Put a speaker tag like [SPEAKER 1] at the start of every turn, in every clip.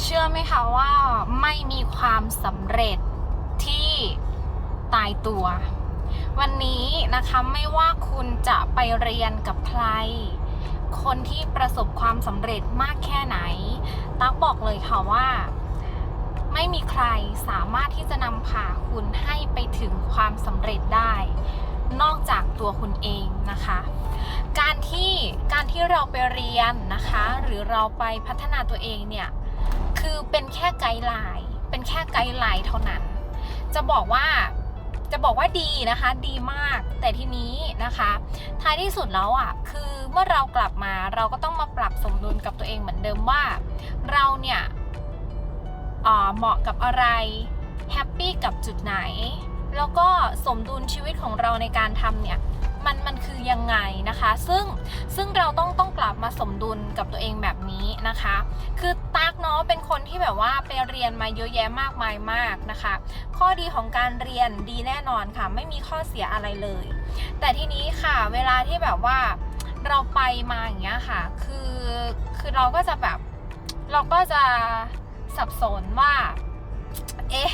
[SPEAKER 1] เชื่อไหมคะว่าไม่มีความสำเร็จที่ตายตัว วันนี้นะคะไม่ว่าคุณจะไปเรียนกับใคร คนที่ประสบความสำเร็จมากแค่ไหน ตั๊กบอกเลยค่ะว่า ไม่มีใครสามารถที่จะนำพาคุณให้ไปถึงความสำเร็จได้ นอกจากตัวคุณเองนะคะ การที่การที่เราไปเรียนนะคะ หรือเราไปพัฒนาตัวเองเนี่ย คือเป็นแค่ไกด์ไลน์ เป็นแค่ไกด์ไลน์เท่านั้น จะบอกว่าจะบอกว่าดีนะคะ ดีมาก แต่ทีนี้นะคะ ท้ายที่สุดแล้วอะ คือเมื่อเรากลับมาเราก็ต้องมาปรับสมดุลกับตัวเองเหมือนเดิมว่า เราเนี่ยเหมาะกับอะไร แฮปปี้กับจุดไหน แล้วก็สมดุลชีวิตของเราในการทำเนี่ย มันมันคือยังไงนะคะ ซึ่งซึ่งเราต้องต้องกลับมาสมดุลกับตัวเองแบบนี้นะคะ คือ ตักเนาะเป็นคนที่แบบว่าไปเรียนมาเยอะแยะมากมายมากนะคะ ข้อดีของการเรียนดีแน่นอนค่ะ ไม่มีข้อเสียอะไรเลย แต่ทีนี้ค่ะเวลาที่แบบว่าเราไปมาอย่างเงี้ยค่ะ คือคือเราก็จะแบบ เราก็จะสับสนว่า เอ๊ะ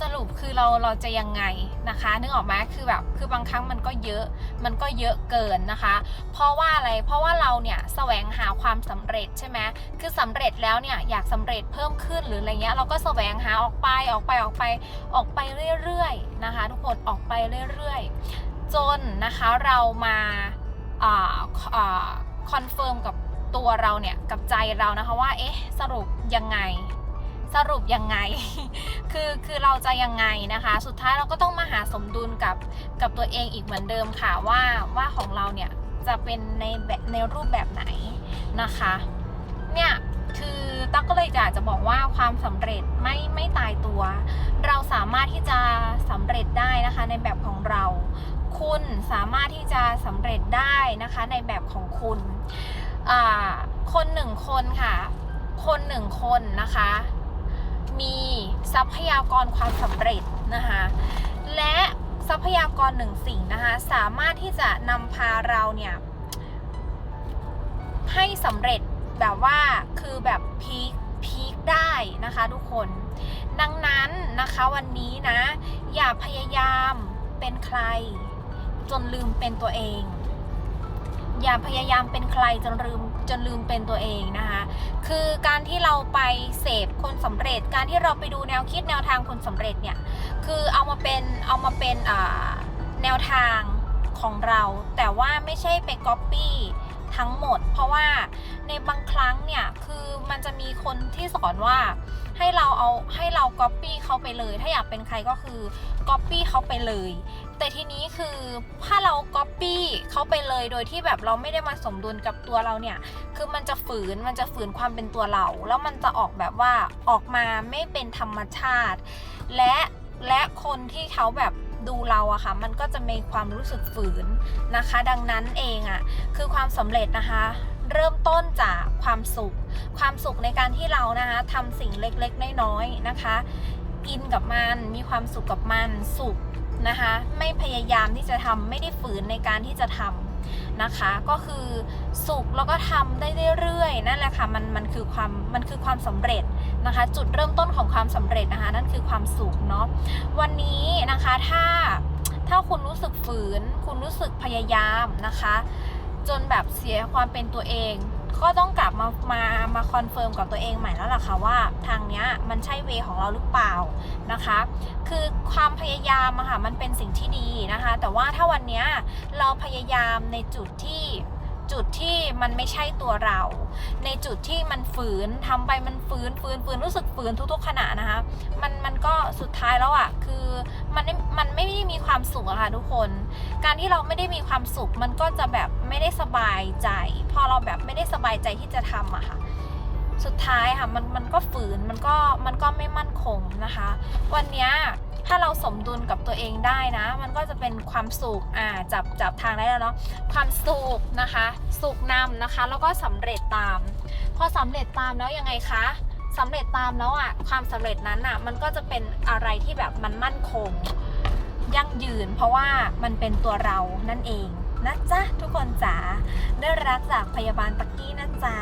[SPEAKER 1] สรุปคือเราเราจะยังไงนะคะ นึกออกไหมคือแบบคือบางครั้งมันก็เยอะมันก็เยอะเกินนะคะ เพราะว่าอะไรเพราะว่าเราเนี่ยแสวงหาความสำเร็จใช่ไหมคือสำเร็จแล้วเนี่ยอยากสำเร็จเพิ่มขึ้นหรืออะไรเงี้ยเราก็แสวงหาออกไปออกไปออกไปออกไปเรื่อยๆนะคะ ทุกคนออกไปเรื่อยๆ จนนะคะเรามาอ่าอ่าคอนเฟิร์มกับตัวเราเนี่ยกับใจเรานะคะว่าเอ๊ะสรุปยังไง สรุปยังไง คือคือเราจะยังไงนะคะ สุดท้ายเราก็ต้องมาหาสมดุลกับกับตัวเองอีกเหมือนเดิมค่ะว่าว่าของเราเนี่ยจะเป็นในแบบในรูปแบบไหนนะคะ เนี่ยคือตั๊กก็เลยอยากจะบอกว่าความสำเร็จไม่ไม่ตายตัว เราสามารถที่จะสำเร็จได้นะคะในแบบของเรา คุณสามารถที่จะสำเร็จได้นะคะในแบบของคุณคนหนึ่งคนค่ะ คนหนึ่งคนนะคะ มีทรัพยากรความสำเร็จนะคะและทรัพยากรหนึ่งสิ่งนะคะสามารถที่จะนำพาเราเนี่ยให้สำเร็จแบบว่าคือแบบพีคพีคได้นะคะทุกคน ดังนั้นนะคะวันนี้นะ อย่าพยายามเป็นใคร จนลืมเป็นตัวเอง อย่าพยายามเป็นใครจนลืมจนลืมเป็นตัวเองนะคะ คือการที่เราไปเสพคนสำเร็จ การที่เราไปดูแนวคิดแนวทางคนสำเร็จเนี่ย คือเอามาเป็นเอามาเป็นแนวทางของเรา แต่ว่าไม่ใช่ไปก๊อปปี้ทั้งหมด เพราะว่าในบางครั้งเนี่ย คือมันจะมีคนที่สอนว่าให้เราเอาให้เราก๊อปปี้เขาไปเลย ถ้าอยากเป็นใครก็คือก๊อปปี้เขาไปเลย แต่ทีนี้คือถ้าเราก๊อปปี้เขาไปเลยโดยที่แบบเราไม่ได้มาสมดุลกับตัวเราเนี่ย คือมันจะฝืนมันจะฝืนความเป็นตัวเรา แล้วมันจะออกแบบว่าออกมาไม่เป็นธรรมชาติ และและคนที่เขาแบบดูเราอะค่ะ มันก็จะมีความรู้สึกฝืนนะคะ ดังนั้นเองอะคือความสำเร็จนะคะ เริ่มต้นจากความสุข ความสุขในการที่เรานะคะทำสิ่งเล็กๆน้อยๆนะคะอินกับมัน มีความสุขกับมัน สุข นะคะไม่พยายามที่จะทำไม่ได้ฝืนในการที่จะทำนะคะ ก็คือสุขแล้วก็ทำได้เรื่อยๆนั่นแหละค่ะมันมันคือความมันคือความสำเร็จนะคะ จุดเริ่มต้นของความสำเร็จนะคะ นั่นคือความสุขเนาะวันนี้นะคะถ้าถ้าคุณรู้สึกฝืน คุณรู้สึกพยายามนะคะ จนแบบเสียความเป็นตัวเองก็ต้องกลับมา มา มาคอนเฟิร์มกับตัวเองใหม่แล้วล่ะค่ะว่าทางเนี้ยมันใช่เวของเราหรือเปล่านะคะ คือความพยายามอะค่ะมันเป็นสิ่งที่ดีนะคะ แต่ว่าถ้าวันนี้เราพยายามในจุดที่จุดที่มันไม่ใช่ตัวเรา ในจุดที่มันฝืนทำไปมันฝืนฝืนฝืนรู้สึกฝืนทุก ๆ ขณะนะคะมันมันก็สุดท้ายแล้วอะ่ะคือมันไม่มันไม่ได้มีความสุขอะค่ะทุกคน การที่เราไม่ได้มีความสุขมันก็จะแบบไม่ได้สบายใจ พอเราแบบไม่ได้สบายใจที่จะทำอะค่ะ สุดท้ายค่ะมันมันก็ฝืนมันก็มันก็ไม่มั่นคงนะคะ วันนี้ถ้าเราสมดุลกับตัวเองได้นะ มันก็จะเป็นความสุขอ่าจับจับทางได้แล้วเนาะความสุขนะคะสุขนำนะคะ แล้วก็สำเร็จตาม พอสำเร็จตามแล้วยังไงคะสำเร็จตามแล้วอะความสำเร็จนั้นอะมันก็จะเป็นอะไรที่แบบมันมั่นคงยั่งยืน เพราะว่ามันเป็นตัวเรานั่นเองนะจ๊ะทุกคนจ๋าได้รักจากพยาบาลปักกี้นะจ๊ะ